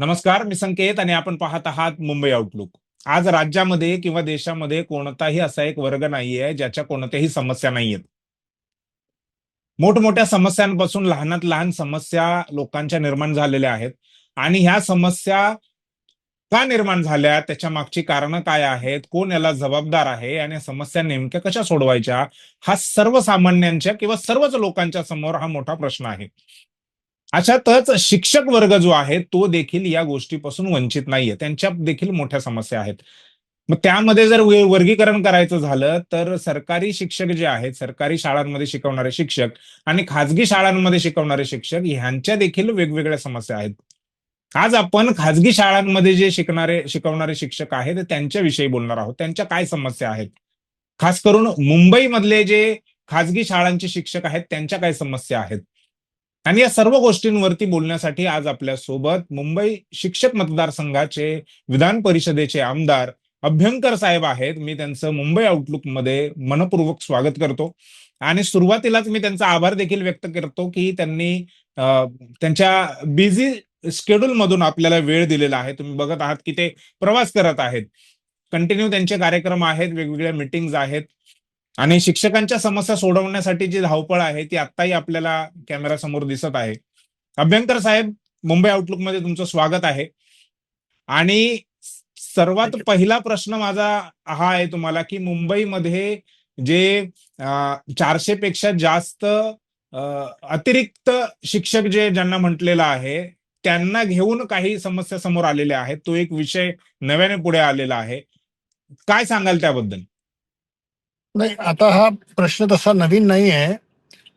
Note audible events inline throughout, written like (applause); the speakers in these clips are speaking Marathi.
नमस्कार मी संकेत आणि आपण पाहत आहात मुंबई आउटलुक आज राज्यामध्ये किंवा देशामध्ये कोणताही असा एक वर्ग नाहीये ज्याच्या कोणत्याही समस्या नाहीयेत. मोठमोठ्या समस्यांपासून लहानात लहान समस्या लोकांच्या निर्माण झालेल्या आहेत आणि ह्या समस्या का निर्माण झाल्या त्याच्या मागची कारणं काय आहेत कोण याला जबाबदार आहे आणि समस्या नेमक्या कशा सोडवायच्या हा सर्वसामान्यांच्या किंवा सर्वच लोकांच्या समोर हा मोठा प्रश्न आहे. अशातच शिक्षक वर्ग जो आहे तो देखील या गोष्टीपासून वंचित नाहीये. त्यांच्या देखील मोठ्या समस्या आहेत. मग त्यामध्ये जर वर्गीकरण करायचं झालं तर सरकारी शिक्षक जे आहेत सरकारी शाळांमध्ये शिकवणारे शिक्षक आणि खाजगी शाळांमध्ये शिकवणारे शिक्षक ह्यांच्या देखील वेगवेगळ्या समस्या आहेत. आज आपण खाजगी शाळांमध्ये जे शिकणारे शिकवणारे शिक्षक आहेत त्यांच्याविषयी बोलणार आहोत. त्यांच्या काय समस्या आहेत? खास करून मुंबईमधले जे खाजगी शाळांचे शिक्षक आहेत त्यांच्या काय समस्या आहेत? आणि या सर्व गोष्टींवरती बोलण्यासाठी आज आपल्यासोबत मुंबई शिक्षक मतदारसंघाचे विधान परिषदेचे आमदार अभ्यंकर साहेब आहेत. मी त्यांचं मुंबई आउटलुकमध्ये मनपूर्वक स्वागत करतो. आणि सुरुवातीलाच मी त्यांचा आभार देखील व्यक्त करतो की त्यांनी त्यांच्या बिझी शेड्यूल मधून आपल्याला वेळ दिलेला आहे. तुम्ही बघत आहात की ते प्रवास करत आहेत. कंटिन्यू त्यांचे कार्यक्रम आहेत. वेगवेगळ्या मिटिंग्स आहेत. आणि शिक्षकांच्या समस्या सोडवण्यासाठी जी धावपळ आहे ती आत्ताही आपल्याला कॅमेरा समोर दिसत आहे. अभ्यंकर साहेब मुंबई आउटलुकमध्ये तुमचं स्वागत आहे. आणि सर्वात पहिला प्रश्न माझा हा आहे तुम्हाला की मुंबईमध्ये जे चारशे पेक्षा जास्त अतिरिक्त शिक्षक जे ज्यांना म्हटलेलं आहे त्यांना घेऊन काही समस्या समोर आलेल्या आहेत. तो एक विषय नव्याने पुढे आलेला आहे. काय सांगाल त्याबद्दल? नाही आता हा प्रश्न तसा नवीन नाही आहे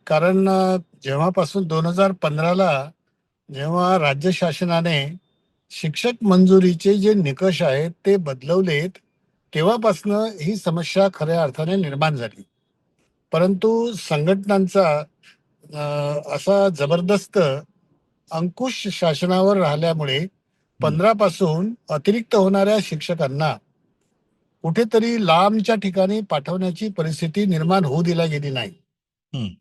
कारण अ, जेव्हापासून दोन हजार पंधराला जेव्हा राज्य शासनाने शिक्षक मंजुरीचे जे निकष आहेत ते बदलवलेत तेव्हापासनं ही समस्या खऱ्या अर्थाने निर्माण झाली. परंतु संघटनांचा अ, असा जबरदस्त अंकुश शासनावर राहिल्यामुळे पंधरापासून अतिरिक्त होणाऱ्या शिक्षकांना कुठेतरी लांबच्या ठिकाणी पाठवण्याची परिस्थिती निर्माण होऊ दिला गेली नाही.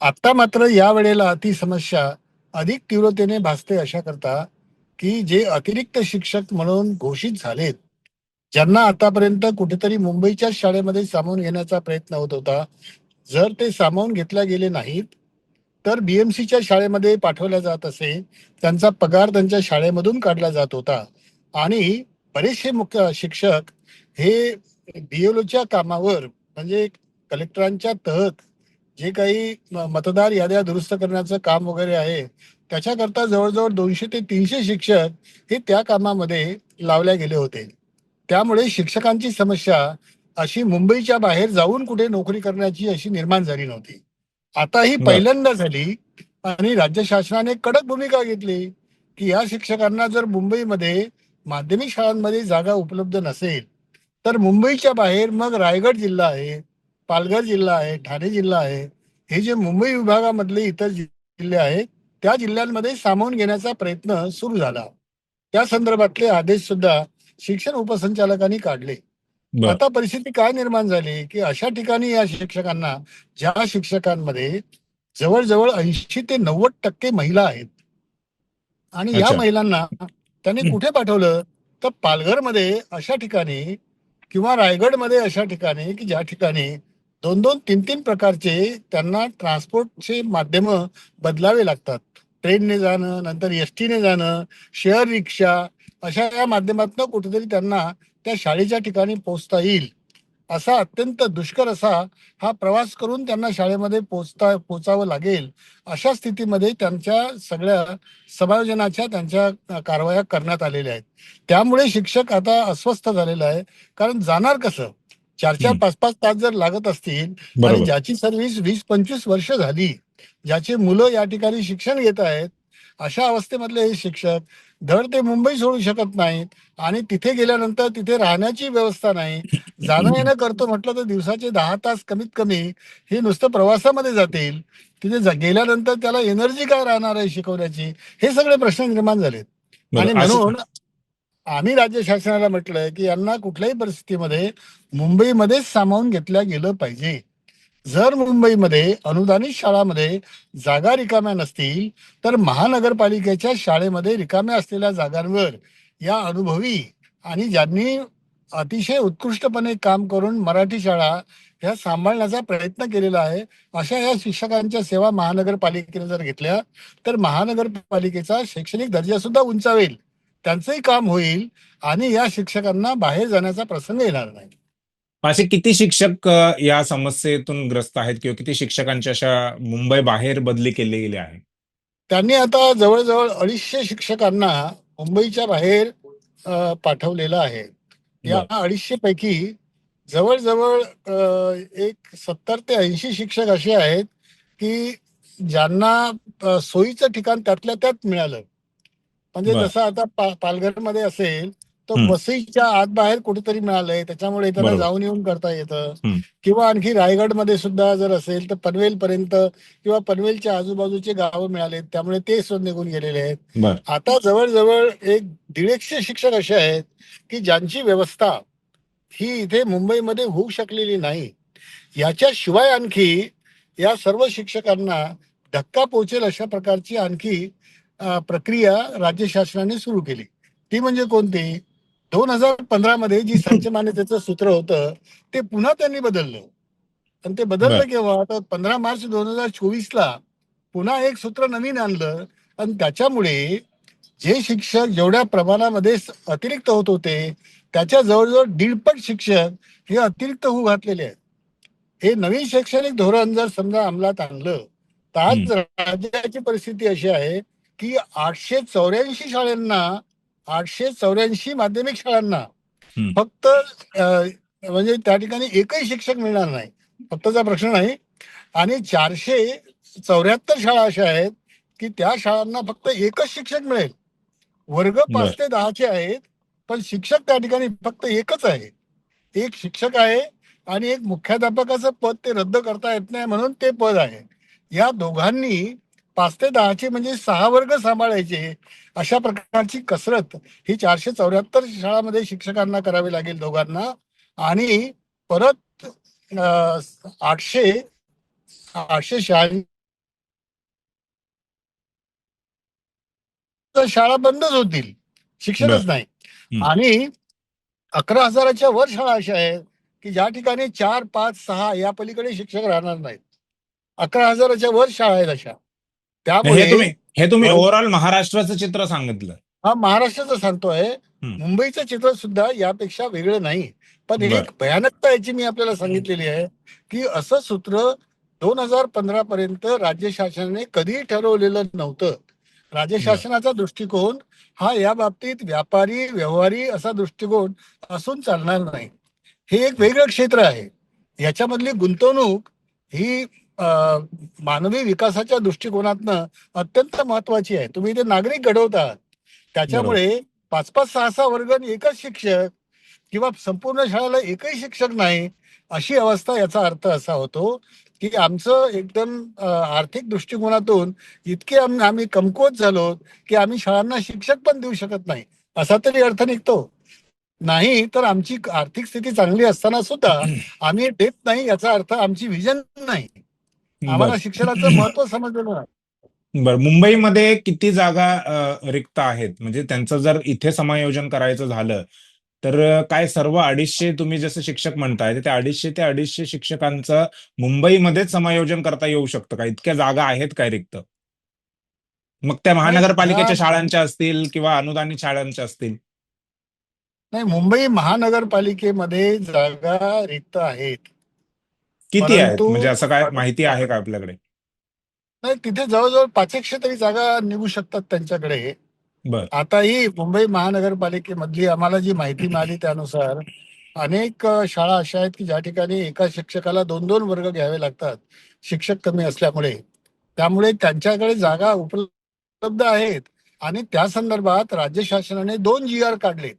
आता मात्र या वेळेला ती समस्या अधिक तीव्रतेने भासते अशा करता की जे अतिरिक्त शिक्षक म्हणून घोषित झालेत ज्यांना आतापर्यंत कुठेतरी मुंबईच्या शाळेमध्ये सामावून घेण्याचा प्रयत्न होत होता जर ते सामावून घेतल्या गेले नाहीत तर बीएमसीच्या शाळेमध्ये पाठवल्या जात असे त्यांचा पगार त्यांच्या शाळेमधून काढला जात होता आणि बरेचसे मुख्य शिक्षक हे बीएलओच्या कामावर म्हणजे कलेक्टरांच्या तहत जे काही मतदार याद्या दुरुस्त करण्याचं काम वगैरे आहे त्याच्याकरता जवळजवळ दोनशे ते तीनशे शिक्षक हे त्या कामामध्ये लावल्या गेले होते त्यामुळे शिक्षकांची समस्या अशी मुंबईच्या बाहेर जाऊन कुठे नोकरी करण्याची अशी निर्माण झाली नव्हती आता ही. पहिल्यांदा झाली आणि राज्य शासनाने कडक भूमिका घेतली की या शिक्षकांना जर मुंबईमध्ये माध्यमिक शाळांमध्ये जागा उपलब्ध नसेल तर मुंबईच्या बाहेर मग रायगड जिल्हा आहे पालघर जिल्हा आहे ठाणे जिल्हा आहे हे जे मुंबई विभागामधले इतर जिल्हे आहेत त्या जिल्ह्यांमध्ये सामावून घेण्याचा प्रयत्न सुरू झाला त्या संदर्भातले आदेश सुद्धा शिक्षण उपसंचालकांनी काढले. आता परिस्थिती काय निर्माण झाली की अशा ठिकाणी या शिक्षकांना ज्या शिक्षकांमध्ये जवळजवळ ऐंशी ते नव्वद टक्के महिला आहेत आणि या. महिलांना त्यांनी. कुठे पाठवलं तर पालघरमध्ये अशा ठिकाणी किंवा रायगडमध्ये अशा ठिकाणी की ज्या ठिकाणी दोन दोन तीन तीन प्रकारचे त्यांना ट्रान्सपोर्टचे माध्यम बदलावे लागतात. ट्रेनने जाणं नंतर एस टीने जाणं शेअर रिक्षा अशा या माध्यमातून कुठेतरी त्यांना त्या शाळेच्या ठिकाणी पोहोचता येईल. असा अत्यंत दुष्कर असा हा प्रवास करून त्यांना शाळेमध्ये पोहोचता पोचावं लागेल अशा स्थितीमध्ये त्यांच्या सगळ्या समायोजनाच्या त्यांच्या कारवाया करण्यात आलेल्या आहेत. त्यामुळे शिक्षक आता अस्वस्थ झालेला आहे. कारण जाणार कसं? चार चार. पाच पाच तास जर लागत असतील आणि ज्याची सर्व्हिस वीस पंचवीस वर्ष झाली ज्याचे मुलं या ठिकाणी शिक्षण घेत आहेत अशा अवस्थेमधले हे शिक्षक धड ते मुंबई सोडू शकत नाहीत. आणि तिथे गेल्यानंतर तिथे राहण्याची व्यवस्था नाही. जाणं येणं करतो म्हटलं तर दिवसाचे दहा तास कमीत कमी हे नुसतं प्रवासामध्ये जातील. तिथे गेल्यानंतर त्याला एनर्जी काय राहणार आहे शिकवण्याची? हे सगळे प्रश्न निर्माण झालेत. आणि म्हणून आम्ही राज्य शासनाला म्हटलंय की यांना कुठल्याही परिस्थितीमध्ये मुंबईमध्येच सामावून घेतल्या गेलं पाहिजे. जर मुंबईमध्ये अनुदानित शाळामध्ये जागा रिकाम्या नसतील तर महानगरपालिकेच्या शाळेमध्ये रिकाम्या असलेल्या जागांवर या अनुभवी आणि ज्यांनी अतिशय उत्कृष्टपणे काम करून मराठी शाळा ह्या सांभाळण्याचा प्रयत्न केलेला आहे अशा या शिक्षकांच्या सेवा महानगरपालिकेने जर घेतल्या तर महानगरपालिकेचा शैक्षणिक दर्जा सुद्धा उंचावेल. त्यांचंही काम होईल आणि या शिक्षकांना बाहेर जाण्याचा प्रसंग येणार नाही. असे किती शिक्षक या समस्येतून ग्रस्त आहेत किंवा किती शिक्षकांच्या अशा मुंबई बाहेर बदली केले गेले आहे? त्यांनी आता जवळजवळ अडीचशे शिक्षकांना मुंबईच्या बाहेर पाठवलेलं आहे. या अडीचशे पैकी जवळजवळ एक सत्तर ते ऐंशी शिक्षक असे आहेत की ज्यांना सोयीचं ठिकाण त्यातल्या त्यात मिळालं. म्हणजे. जसं आता पा- पालघरमध्ये असेल तर हं. वसईच्या आत बाहेर कुठेतरी मिळालंय. त्याच्यामुळे त्यांना बरोबर. जाऊन येऊन करता येतं. किंवा आणखी रायगडमध्ये सुद्धा जर असेल तर पनवेल पर्यंत किंवा पनवेलच्या आजूबाजूचे गावं मिळाले त्यामुळे ते सुद्धा निघून गेलेले आहेत. आता जवळजवळ एक दीडशे शिक्षक असे आहेत की ज्यांची व्यवस्था ही इथे मुंबईमध्ये होऊ शकलेली नाही. याच्याशिवाय आणखी या सर्व शिक्षकांना धक्का पोचेल अशा प्रकारची आणखी प्रक्रिया राज्य शासनाने सुरू केली. ती म्हणजे कोणती? दोन हजार पंधरा मध्ये जी (laughs) संच मान्यतेचं सूत्र होतं ते पुन्हा त्यांनी बदललं. आणि ते बदललं. केव्हा? आता पंधरा मार्च दोन हजार चोवीस ला पुन्हा एक सूत्र नवीन आणलं. आणि त्याच्यामुळे जे शिक्षक जेवढ्या प्रमाणामध्ये अतिरिक्त होत होते त्याच्या जवळजवळ दीडपट शिक्षक हे अतिरिक्त होऊ घातलेले आहेत. हे नवीन शैक्षणिक धोरण जर समजा अंमलात आणलं तर आज राज्याची परिस्थिती अशी आहे की आठशे चौऱ्याऐंशी शाळांना आठशे चौऱ्याऐंशी माध्यमिक शाळांना. फक्त म्हणजे त्या ठिकाणी एकही शिक्षक मिळणार नाही. फक्तचा प्रश्न नाही. आणि चारशे चौऱ्याहत्तर शाळा अशा आहेत की त्या शाळांना फक्त एकच शिक्षक मिळेल. वर्ग पाच. ते दहाचे आहेत पण शिक्षक त्या ठिकाणी फक्त एकच आहे. एक शिक्षक आहे आणि एक मुख्याध्यापकाचं पद ते रद्द करता येत नाही म्हणून ते पद आहे. या दोघांनी पाच ते दहाचे म्हणजे सहा वर्ग सांभाळायचे अशा प्रकारची कसरत ही चारशे चौऱ्याहत्तर शाळामध्ये शिक्षकांना करावी लागेल दोघांना. आणि परत आठशे आठशे शहाऐंशी शाळा बंदच होतील. शिक्षणच. नाही. आणि अकरा हजाराच्या वर शाळा अशा आहेत की ज्या ठिकाणी चार पाच सहा या पलीकडे शिक्षक राहणार नाहीत. अकरा हजाराच्या वर शाळा आहेत अशा. हे त्यामुळे तुम्ही हे तुम्ही हो. ओव्हरऑल महाराष्ट्राचं चित्र सांगितलं. हा महाराष्ट्राचं सांगतोय. हं. मुंबईचं चित्र सुद्धा यापेक्षा वेगळं नाही. पण. एक भयानकता याची मी आपल्याला सांगितलेली आहे की असं सूत्र दोन हजार पंधरा पर्यंत राज्य शासनाने कधीही ठरवलेलं नव्हतं. राज्य शासनाचा दृष्टिकोन हा या बाबतीत व्यापारी व्यवहारी असा दृष्टिकोन असून चालणार नाही. हे एक वेगळं क्षेत्र आहे. याच्यामधली गुंतवणूक ही मानवी विकासाच्या दृष्टिकोनातनं अत्यंत महत्वाची आहे. तुम्ही इथे नागरिक घडवतात त्याच्यामुळे पाच पाच सहा सहा वर्ग एकच शिक्षक किंवा संपूर्ण शाळेला एकही शिक्षक नाही अशी अवस्था याचा अर्थ असा होतो की आमचं एकदम आर्थिक दृष्टिकोनातून इतके आम- आम्ही कमकुवत झालो की आम्ही शाळांना शिक्षक पण देऊ शकत नाही असा तरी अर्थ निघतो. नाही तर आमची आर्थिक स्थिती चांगली असताना सुद्धा आम्ही देत नाही याचा अर्थ आमची विजन नाही. आम्हाला. शिक्षणाचं महत्त्व समजलेलं नाही. बर मुंबईमध्ये किती जागा रिक्त आहेत? म्हणजे त्यांचं जर इथे समायोजन करायचं झालं तर काय सर्व अडीचशे तुम्ही जसं शिक्षक म्हणताय त्या अडीचशे ते अडीचशे शिक्षकांचं मुंबईमध्येच समायोजन करता येऊ शकतं का? इतक्या जागा आहेत काय रिक्त? मग त्या महानगरपालिकेच्या शाळांच्या असतील किंवा अनुदानित शाळांच्या असतील? नाही मुंबई महानगरपालिकेमध्ये जागा रिक्त आहेत. किती आहेत? परंतु- म्हणजे असं काय माहिती आहे का आपल्याकडे? नाही तिथे जवळजवळ पाचशे तरी जागा निघू शकतात त्यांच्याकडे. बर. आता ही मुंबई महानगरपालिकेमधली आम्हाला जी माहिती मिळाली त्यानुसार अनेक अ, शाळा अशा आहेत की ज्या ठिकाणी एका शिक्षकाला दोन दोन वर्ग घ्यावे लागतात शिक्षक कमी असल्यामुळे. त्यामुळे त्यांच्याकडे जागा उपलब्ध आहेत आणि त्या संदर्भात राज्य शासनाने दोन जी आर काढलेत.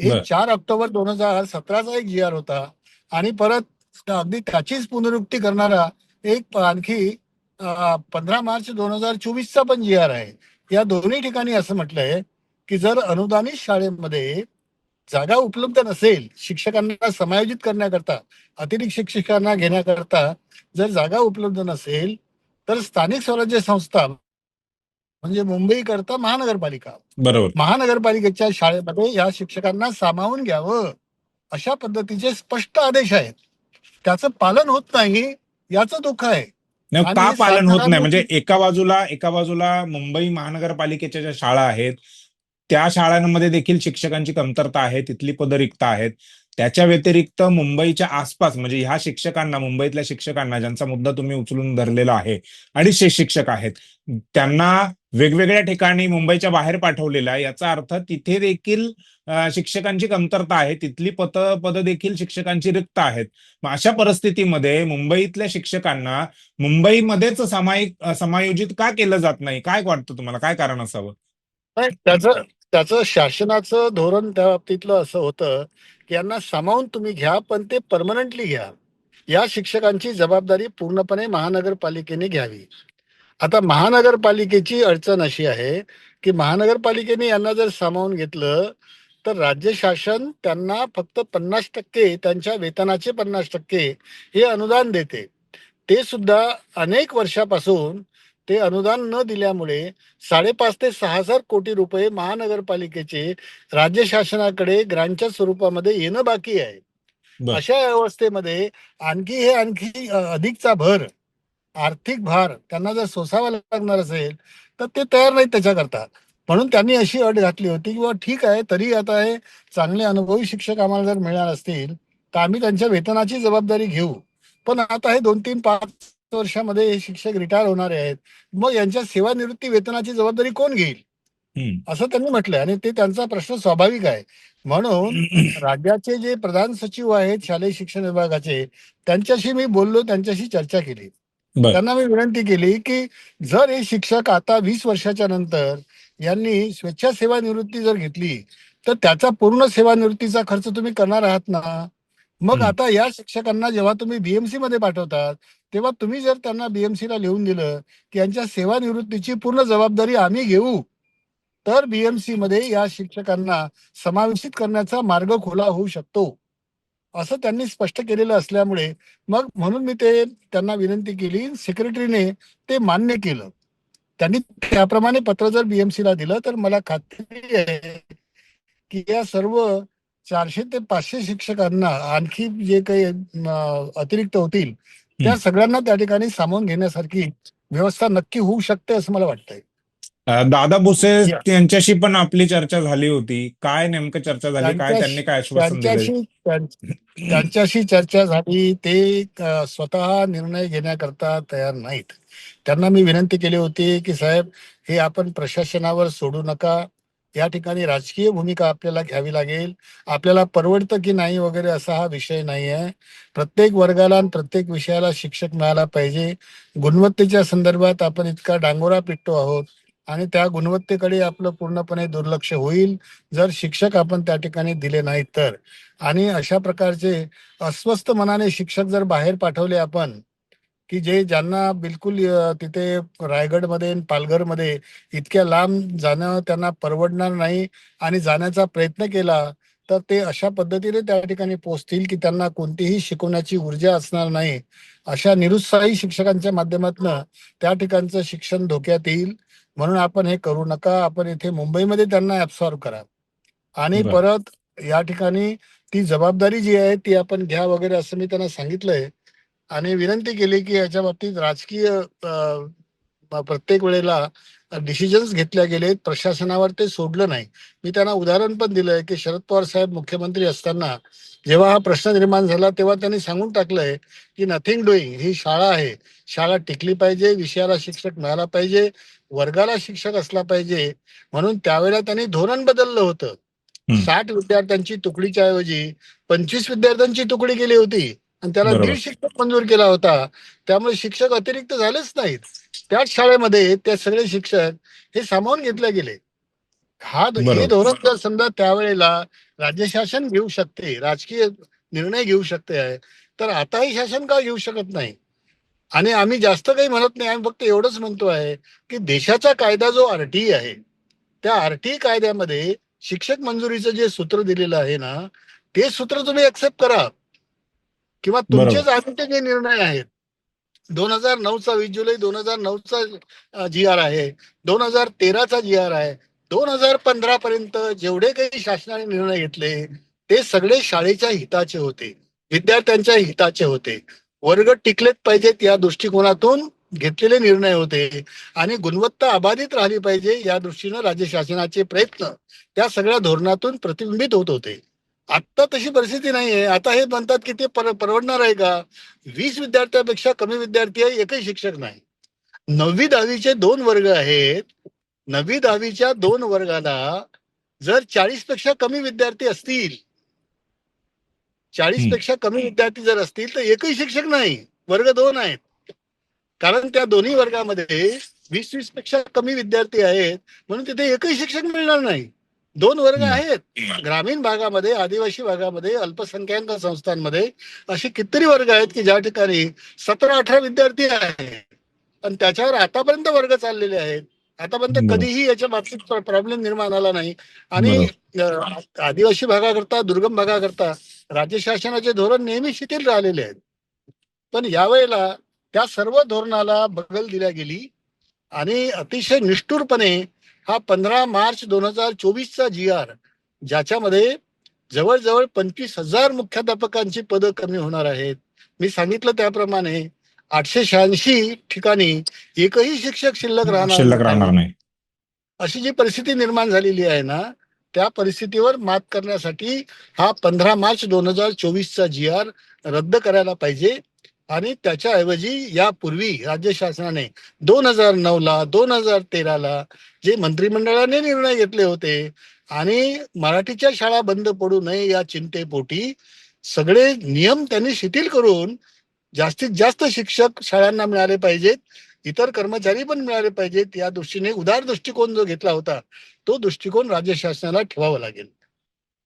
बर. एक चार ऑक्टोबर दोन हजार सतराचा एक जी आर होता आणि परत अगदी त्याचीच पुनरुक्ती करणारा एक आणखी पंधरा मार्च दोन हजार चोवीसचा पण जी आर आहे. या दोन्ही ठिकाणी असं म्हटलंय की जर अनुदानित शाळेमध्ये जागा उपलब्ध नसेल शिक्षकांना समायोजित करण्याकरता अतिरिक्त शिक्षकांना घेण्याकरता जर जागा उपलब्ध नसेल तर स्थानिक स्वराज्य संस्था म्हणजे मुंबई करता महानगरपालिका बरोबर. महानगरपालिकेच्या शाळेमध्ये या शिक्षकांना सामावून घ्यावं अशा पद्धतीचे स्पष्ट आदेश आहेत. त्याचं पालन होत नाही याचं दुःख आहे. नाही, का पालन होत नाही? म्हणजे एका बाजूला एका बाजूला मुंबई महानगरपालिकेच्या ज्या शाळा आहेत त्या शाळांमध्ये देखील शिक्षकांची कमतरता आहे तिथली पदं रिक्त आहेत. त्याच्या व्यतिरिक्त मुंबईच्या आसपास म्हणजे ह्या शिक्षकांना मुंबईतल्या शिक्षकांना ज्यांचा मुद्दा तुम्ही उचलून धरलेला आहे अडीचशे शिक्षक आहेत त्यांना वेगवेगळ्या ठिकाणी मुंबईच्या बाहेर पाठवलेलं आहे. याचा अर्थ तिथे देखील शिक्षकांची कमतरता आहे. तिथली पद पद देखील शिक्षकांची रिक्त आहेत. मग अशा परिस्थितीमध्ये मुंबईतल्या शिक्षकांना मुंबईमध्येच समायिक समायोजित का केलं जात नाही? काय वाटतं तुम्हाला? काय कारण असावं? त्याचं त्याचं शासनाचं धोरण त्या बाबतीतलं असं होतं की यांना सामावून तुम्ही घ्या पण ते परमनंटली घ्या. या शिक्षकांची जबाबदारी पूर्णपणे महानगरपालिकेने घ्यावी. आता महानगरपालिकेची अडचण अशी आहे की महानगरपालिकेने यांना जर सामावून घेतलं तर राज्य शासन त्यांना फक्त पन्नास टक्के त्यांच्या वेतनाचे पन्नास टक्के हे अनुदान देते. ते सुद्धा अनेक वर्षापासून ते अनुदान न दिल्यामुळे साडेपाच ते सहा हजार कोटी रुपये महानगरपालिकेचे राज्य शासनाकडे ग्रांटच्या स्वरूपामध्ये येणं बाकी आहे. अशा अवस्थेमध्ये आणखी हे आणखी अधिकचा भर आर्थिक भार त्यांना जर सोसावा लागणार असेल तर ते तयार नाहीत त्याच्याकरता. म्हणून त्यांनी अशी अट घातली होती की ठीक आहे तरी आता हे चांगले अनुभवी शिक्षक आम्हाला जर मिळणार असतील तर आम्ही त्यांच्या वेतनाची जबाबदारी घेऊ. पण आता हे दोन तीन पाच वर्षामध्ये हे शिक्षक रिटायर होणारे आहेत मग यांच्या सेवानिवृत्ती वेतनाची जबाबदारी कोण घेईल. असं त्यांनी म्हटलंय आणि ते त्यांचा प्रश्न स्वाभाविक आहे म्हणून राज्याचे जे प्रधान सचिव आहेत शालेय शिक्षण विभागाचे त्यांच्याशी मी बोललो त्यांच्याशी चर्चा केली. त्यांना मी विनंती केली की जर हे शिक्षक आता वीस वर्षाच्या नंतर यांनी स्वेच्छा सेवानिवृत्ती जर घेतली तर त्याचा पूर्ण सेवानिवृत्तीचा खर्च तुम्ही करणार आहात ना मग. आता या शिक्षकांना जेव्हा तुम्ही बीएमसी मध्ये पाठवतात तेव्हा तुम्ही जर त्यांना बीएमसी ला लिहून दिलं की यांच्या सेवानिवृत्तीची पूर्ण जबाबदारी आम्ही घेऊ तर बीएमसी मध्ये या शिक्षकांना समावेशित करण्याचा मार्ग खुला होऊ शकतो. असं त्यांनी स्पष्ट केलेलं असल्यामुळे मग म्हणून मी ते त्यांना विनंती केली सेक्रेटरीने ते मान्य केलं. त्यांनी त्याप्रमाणे पत्र जर बीएमसी ला दिलं तर मला खात्री आहे की या सर्व चारशे ते पाचशे शिक्षकांना आणखी जे काही अतिरिक्त होतील त्या. सगळ्यांना त्या ठिकाणी सामावून घेण्यासारखी व्यवस्था नक्की होऊ शकते असं मला वाटतंय. दादा भुसे. यांच्याशी पण आपली चर्चा झाली होती. काय नेमकं चर्चा झाली? काय त्यांनी काय त्यांच्याशी त्यां- त्यांच्याशी चर्चा झाली. ते स्वतः निर्णय घेण्याकरता तयार नाहीत. त्यांना मी विनंती केली होती की साहेब हे आपण प्रशासनावर सोडू नका. या ठिकाणी राजकीय भूमिका आपल्याला घ्यावी लागेल. आपल्याला परवडतं की नाही वगैरे असा हा विषय नाही आहे प्रत्येक वर्गाला आणि प्रत्येक विषयाला शिक्षक मिळाला पाहिजे. गुणवत्तेच्या संदर्भात आपण इतका डांगोरा पिटतो आहोत आणि त्या गुणवत्तेकडे आपलं पूर्णपणे दुर्लक्ष होईल जर शिक्षक आपण त्या ठिकाणी दिले नाही तर. आणि अशा प्रकारचे अस्वस्थ मनाने शिक्षक जर बाहेर पाठवले आपण की जे ज्यांना बिलकुल तिथे रायगडमध्ये पालघरमध्ये इतक्या लांब जाणं त्यांना परवडणार नाही आणि जाण्याचा प्रयत्न केला तर ते अशा पद्धतीने त्या ठिकाणी पोहोचतील की त्यांना कोणतीही शिकवण्याची ऊर्जा असणार नाही. अशा निरुत्साही शिक्षकांच्या माध्यमातून त्या ठिकाणचं शिक्षण धोक्यात येईल. म्हणून आपण हे करू नका. आपण इथे मुंबईमध्ये त्यांना ऍब्सॉर्ब करा. आणि. परत या ठिकाणी ती जबाबदारी जी आहे ती आपण घ्या वगैरे असं मी त्यांना सांगितलंय. आणि विनंती केली की याच्या बाबतीत राजकीय प्रत्येक वेळेला डिसिजन्स घेतल्या गेले प्रशासनावर ते सोडलं नाही. मी त्यांना उदाहरण पण दिलंय की शरद पवार साहेब मुख्यमंत्री असताना जेव्हा हा प्रश्न निर्माण झाला तेव्हा त्यांनी सांगून टाकलंय की नथिंग डुईंग ही शाळा आहे. शाळा टिकली पाहिजे विषयाला शिक्षक मिळाला पाहिजे वर्गाला शिक्षक असला पाहिजे. म्हणून त्यावेळेला त्यांनी धोरण बदललं होतं. साठ विद्यार्थ्यांची तुकडीच्या ऐवजी पंचवीस विद्यार्थ्यांची तुकडी केली होती. आणि त्याला. दीड शिक्षक मंजूर केला होता. त्यामुळे शिक्षक अतिरिक्त झालेच नाहीत. त्याच शाळेमध्ये ते सगळे शिक्षक हे सामावून घेतले गेले. हा हे. धोरण जर समजा त्यावेळेला राज्य शासन घेऊ शकते राजकीय निर्णय घेऊ शकते आहे तर आताही शासन का घेऊ शकत नाही? आणि आम्ही जास्त काही म्हणत नाही आम्ही फक्त एवढंच म्हणतो आहे की देशाचा कायदा जो आरटीई आहे त्या आरटीई कायद्यामध्ये शिक्षक मंजुरीचं जे सूत्र दिलेलं आहे ना ते सूत्र तुम्ही ऍक्सेप्ट करा. किंवा तुमचे. जाणीचे जे निर्णय आहेत? दोन हजार नऊचा वीस जुलै दोन हजार नऊचा जी आर आहे दोन हजार तेराचा जी आर आहे दोन हजार पंधरा पर्यंत जेवढे काही शासनाने निर्णय घेतले ते सगळे शाळेच्या हिताचे होते विद्यार्थ्यांच्या हिताचे होते. वर्ग टिकलेत पाहिजेत या दृष्टिकोनातून घेतलेले निर्णय होते आणि गुणवत्ता अबाधित राहिली पाहिजे या दृष्टीनं राज्य शासनाचे प्रयत्न त्या सगळ्या धोरणातून प्रतिबिंबित होत होते. आता तशी परिस्थिती नाहीये. आता हे म्हणतात की ते पर परवडणार आहे का? वीस विद्यार्थ्यापेक्षा कमी विद्यार्थी आहे एकही शिक्षक नाही. नववी दहावीचे दोन वर्ग आहेत. नववी दहावीच्या दोन वर्गाला जर चाळीसपेक्षा कमी विद्यार्थी असतील चाळीसपेक्षा कमी विद्यार्थी जर असतील तर एकही शिक्षक नाही. वर्ग दोन आहेत. कारण त्या दोन्ही वर्गामध्ये वीस वीसपेक्षा कमी विद्यार्थी आहेत. म्हणून तिथे एकही शिक्षक मिळणार नाही. दोन वर्ग. आहेत. ग्रामीण भागामध्ये आदिवासी भागामध्ये अल्पसंख्याक संस्थांमध्ये असे कितीतरी वर्ग आहेत की ज्या ठिकाणी सतरा अठरा विद्यार्थी आहेत. आणि त्याच्यावर आतापर्यंत वर्ग चाललेले आहेत. आतापर्यंत. कधीही याच्या बाबतीत प्रॉब्लेम निर्माण आला नाही. आणि आदिवासी भागाकरता दुर्गम भागाकरता राज्य शासनाचे धोरण नेहमी शिथिल राहिलेले आहेत. पण यावेळेला त्या सर्व धोरणाला बगल दिल्या गेली. आणि अतिशय निष्ठुरपणे हा पंधरा मार्च दोन हजार चोवीसचा जी आर ज्याच्यामध्ये जवळजवळ पंचवीस हजार मुख्याध्यापकांची पदं कमी होणार आहेत. मी सांगितलं त्याप्रमाणे आठशे शहाऐंशी ठिकाणी एकही शिक्षक शिल्लक राहणार नाही. अशी जी परिस्थिती निर्माण झालेली आहे ना त्या परिस्थितीवर मात करण्यासाठी हा पंधरा मार्च दोन हजार चोवीसचा जी आर रद्द करायला पाहिजे. आणि त्याच्याऐवजी यापूर्वी राज्य शासनाने दोन हजार नऊ ला दोन हजार तेराला जे मंत्रिमंडळाने निर्णय घेतले होते आणि मराठीच्या शाळा बंद पडू नये या चिंतेपोटी सगळे नियम त्यांनी शिथिल करून जास्तीत जास्त शिक्षक शाळांना मिळाले पाहिजेत. इतर कर्मचारी पण मिळाले पाहिजेत. या दृष्टीने उदार दृष्टिकोन जो घेतला होता तो दृष्टिकोन राज्य शासनाला ठेवावा लागेल.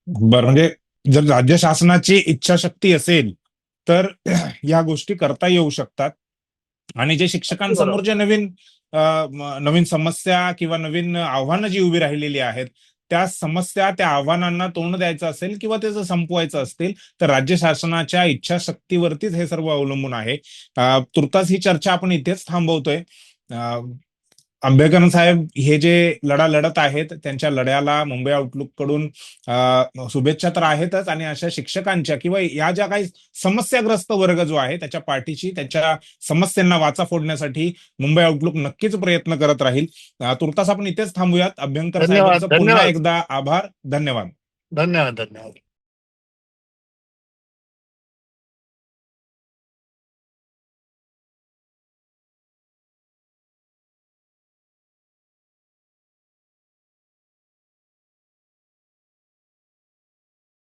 बरं म्हणजे जर राज्य शासनाची इच्छाशक्ती असेल तर (clears throat) या गोष्टी करता येऊ शकतात. आणि जे शिक्षकांसमोर जे नवीन नवीन समस्या किंवा नवीन आव्हानं जी उभी राहिलेली आहेत त्या समस्या त्या आव्हानांना तोंड द्यायचं असेल किंवा ते जर संपवायचं असतील तर राज्य शासनाच्या इच्छाशक्तीवरतीच हे सर्व अवलंबून आहे. तुर्तास ही चर्चा आपण इथेच थांबवतोय. आंबेडकर साहेब हे जे लढा लढत आहेत त्यांच्या लढ्याला मुंबई आउटलुककडून शुभेच्छा तर आहेतच. आणि अशा शिक्षकांच्या किंवा या ज्या काही समस्याग्रस्त वर्ग जो आहे त्याच्या पाठीची त्याच्या समस्यांना वाचा फोडण्यासाठी मुंबई आउटलुक नक्कीच प्रयत्न करत राहील. तुर्तास आपण इथेच थांबूयात. अभ्यंकर साहेबांचं पुन्हा. एकदा आभार. धन्यवाद. धन्यवाद धन्यवाद.